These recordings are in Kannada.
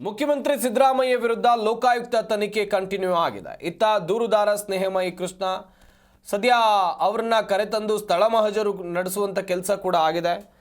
ಮುಖ್ಯಮಂತ್ರಿ ಸಿದ್ದರಾಮಯ್ಯ ವಿರುದ್ಧ ಲೋಕಾಯುಕ್ತ ತನಿಖೆ ಕಂಟಿನ್ಯೂ ಆಗಿದೆ. ಇತ್ತ ದೂರುದಾರ ಸ್ನೇಹಮಯಿ ಕೃಷ್ಣ, ಸದ್ಯ ಅವರನ್ನ ಕರೆತಂದು ಸ್ಥಳ ಮಹಜರು ನಡೆಸುವಂಥ ಕೆಲಸ ಕೂಡ ಆಗಿದೆ.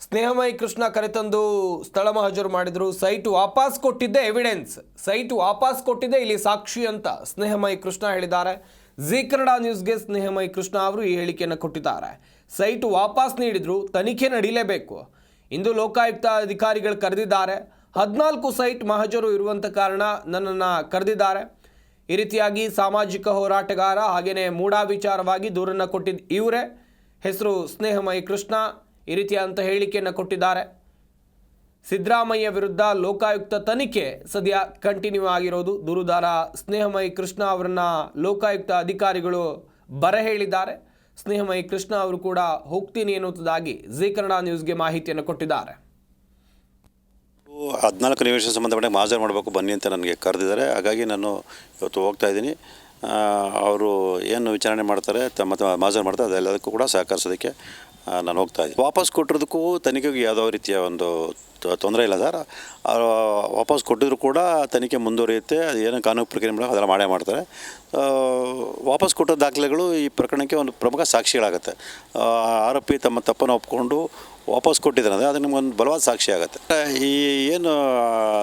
ಸ್ನೇಹಮಯಿ ಕೃಷ್ಣ ಕರೆತಂದು ಸ್ಥಳ ಮಹಜರು ಮಾಡಿದರು, ಸೈಟ್ ವಾಪಸ್ ಕೊಟ್ಟಿದ್ದೆ ಎವಿಡೆನ್ಸ್ ಸೈಟ್ ವಾಪಸ್ ಕೊಟ್ಟಿದ್ದೆ, ಇಲ್ಲಿ ಸಾಕ್ಷಿ ಅಂತ ಸ್ನೇಹಮಯಿ ಕೃಷ್ಣ ಹೇಳಿದ್ದಾರೆ. ಜಿ ಕನ್ನಡ ನ್ಯೂಸ್ಗೆ ಸ್ನೇಹಮಯಿ ಕೃಷ್ಣ ಅವರು ಈ ಹೇಳಿಕೆಯನ್ನು ಕೊಟ್ಟಿದ್ದಾರೆ. ಸೈಟ್ ವಾಪಸ್ ನೀಡಿದ್ರು, ತನಿಖೆ ನಡೀಲೇಬೇಕು. ಇಂದು ಲೋಕಾಯುಕ್ತ ಅಧಿಕಾರಿಗಳು ಕರೆದಿದ್ದಾರೆ. ಹದಿನಾಲ್ಕು ಸೈಟ್ ಮಹಜರು ಇರುವಂಥ ಕಾರಣ ನನ್ನನ್ನು ಕರೆದಿದ್ದಾರೆ. ಈ ರೀತಿಯಾಗಿ ಸಾಮಾಜಿಕ ಹೋರಾಟಗಾರ ಹಾಗೆಯೇ ಮೂಡಾ ವಿಚಾರವಾಗಿ ದೂರನ್ನು ಕೊಟ್ಟಿದ್ದ ಇವರೇ. ಹೆಸರು ಸ್ನೇಹಮಯಿ ಕೃಷ್ಣ ಈ ರೀತಿಯಾದಂಥ ಹೇಳಿಕೆಯನ್ನು ಕೊಟ್ಟಿದ್ದಾರೆ. ಸಿದ್ದರಾಮಯ್ಯ ವಿರುದ್ಧ ಲೋಕಾಯುಕ್ತ ತನಿಖೆ ಸದ್ಯ ಕಂಟಿನ್ಯೂ ಆಗಿರೋದು. ದೂರುದಾರ ಸ್ನೇಹಮಯಿ ಕೃಷ್ಣ ಅವರನ್ನ ಲೋಕಾಯುಕ್ತ ಅಧಿಕಾರಿಗಳು ಬರ ಹೇಳಿದ್ದಾರೆ. ಸ್ನೇಹಮಯಿ ಕೃಷ್ಣ ಅವರು ಕೂಡ ಹೋಗ್ತೀನಿ ಎನ್ನುವುದಾಗಿ ಜೀ ಕನ್ನಡ ನ್ಯೂಸ್ಗೆ ಮಾಹಿತಿಯನ್ನು ಕೊಟ್ಟಿದ್ದಾರೆ. ಹದಿನಾಲ್ಕು ನಿಮಿಷ ಸಂಬಂಧಪಟ್ಟ ಹಾಜರು ಮಾಡಬೇಕು, ಬನ್ನಿ ಅಂತ ನನಗೆ ಕರೆದಿದ್ದಾರೆ. ಹಾಗಾಗಿ ನಾನು ಇವತ್ತು ಹೋಗ್ತಾ ಇದ್ದೀನಿ. ಅವರು ಏನು ವಿಚಾರಣೆ ಮಾಡ್ತಾರೆ, ತಮ್ಮ ತಮ್ಮ ಮಾಡ್ತಾರೆ, ಅದೆಲ್ಲದಕ್ಕೂ ಕೂಡ ಸಹಕರಿಸೋದಕ್ಕೆ ನಾನು ಹೋಗ್ತಾ ಇದ್ದೀನಿ. ವಾಪಸ್ ಕೊಟ್ಟಿರೋದಕ್ಕೂ ತನಿಖೆಗೆ ಯಾವುದೋ ರೀತಿಯ ಒಂದು ತೊಂದರೆ ಇಲ್ಲ ಸರ್. ವಾಪಸ್ ಕೊಟ್ಟಿದ್ರು ಕೂಡ ತನಿಖೆ ಮುಂದುವರಿಯುತ್ತೆ. ಅದು ಏನು ಕಾನೂನು ಪ್ರಕ್ರಿಯೆ ಮಾಡೋ ಅದೆಲ್ಲ ಮಾಡೇ ಮಾಡ್ತಾರೆ. ವಾಪಸ್ ಕೊಟ್ಟ ದಾಖಲೆಗಳು ಈ ಪ್ರಕರಣಕ್ಕೆ ಒಂದು ಪ್ರಮುಖ ಸಾಕ್ಷಿಗಳಾಗುತ್ತೆ. ಆರೋಪಿ ತಮ್ಮ ತಪ್ಪನ್ನು ಒಪ್ಕೊಂಡು ವಾಪಸ್ ಕೊಟ್ಟಿದ್ದಾರೆ ಅದು ನಿಮಗೊಂದು ಬಲವಾದ ಸಾಕ್ಷಿ ಆಗುತ್ತೆ. ಈ ಏನು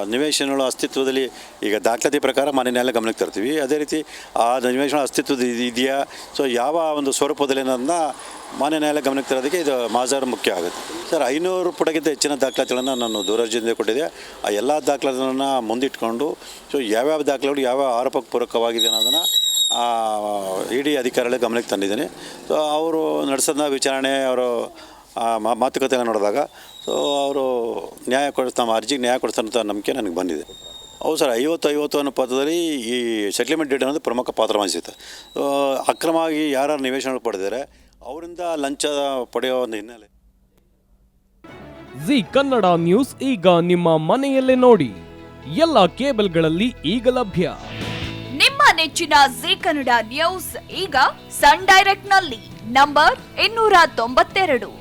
ನಿವೇಶನಗಳು ಅಸ್ತಿತ್ವದಲ್ಲಿ ಈಗ ದಾಖಲಾತಿ ಪ್ರಕಾರ ಮನೆಯನ್ನೆಲ್ಲ ಗಮನಕ್ಕೆ ತರ್ತೀವಿ. ಅದೇ ರೀತಿ ಆ ನಿವೇಶನ ಅಸ್ತಿತ್ವದ ಇದ್- ಇದೆಯಾ? ಸೊ ಯಾವ ಒಂದು ಸ್ವರೂಪದಲ್ಲಿ ಅನ್ನೋದನ್ನ ಮಾನ್ಯ ಗಮನಕ್ಕೆ ತರೋದಕ್ಕೆ ಇದು ಮಾಜಾರ್ ಮುಖ್ಯ ಆಗುತ್ತೆ. ಸರ್, ಐನೂರು ಪುಟಕ್ಕಿಂತ ಹೆಚ್ಚಿನ ದಾಖಲಾತಿಗಳನ್ನು ನಾನು ದೂರರ್ಜಿಯಿಂದ ಕೊಟ್ಟಿದ್ದೆ. ಆ ಎಲ್ಲ ದಾಖಲಾತಿಗಳನ್ನು ಮುಂದಿಟ್ಕೊಂಡು ಸೊ ಯಾವ್ಯಾವ ದಾಖಲೆಗಳು ಯಾವ ಆರೋಪಕ್ಕೆ ಪೂರಕವಾಗಿದೆ ಅನ್ನೋದನ್ನು ಇಡೀ ಅಧಿಕಾರಿಗಳ ಗಮನಕ್ಕೆ ತಂದಿದ್ದೀನಿ. ಸೊ ಅವರು ನಡೆಸೋದನ್ನ ವಿಚಾರಣೆ, ಅವರು ಮಾತುಕತೆಯನ್ನು ನೋಡಿದಾಗ ಸೊ ಅವರು ನ್ಯಾಯ ಕೊಡಿಸ್ ನಮ್ಮ ಅರ್ಜಿಗೆ ನ್ಯಾಯ ಕೊಡಿಸ್ತಂಥ ನಂಬಿಕೆ ನನಗೆ ಬಂದಿದೆ. ಹೌದು ಸರ್ ಐವತ್ತು ಐವತ್ತು ಅನ್ನೋ ಪದದಲ್ಲಿ ಈ ಸೆಟ್ಲ್ಮೆಂಟ್ ಡೇಟ್ ಅನ್ನೋದು ಪ್ರಮುಖ ಪಾತ್ರ ವಹಿಸುತ್ತೆ. ಸೊ, ಅಕ್ರಮವಾಗಿ ಯಾರು ನಿವೇಶನಗಳು ಪಡೆದಿದ್ದಾರೆ ಅವರಿಂದ ಲಂಚ ಪಡೆಯೋ ಒಂದು ಹಿನ್ನೆಲೆ. ಜಿ ಕನ್ನಡ ನ್ಯೂಸ್ ಈಗ ನಿಮ್ಮ ಮನೆಯಲ್ಲೇ ನೋಡಿ. ಎಲ್ಲ ಕೇಬಲ್ಗಳಲ್ಲಿ ಈಗ ಲಭ್ಯ. ನಿಮ್ಮ ನೆಚ್ಚಿನ ಜಿ ಕನ್ನಡ ನ್ಯೂಸ್ ಈಗ ಸನ್ ಡೈರೆಕ್ಟ್ನಲ್ಲಿ ನಂಬರ್ ಇನ್ನೂರ ತೊಂಬತ್ತೆರಡು.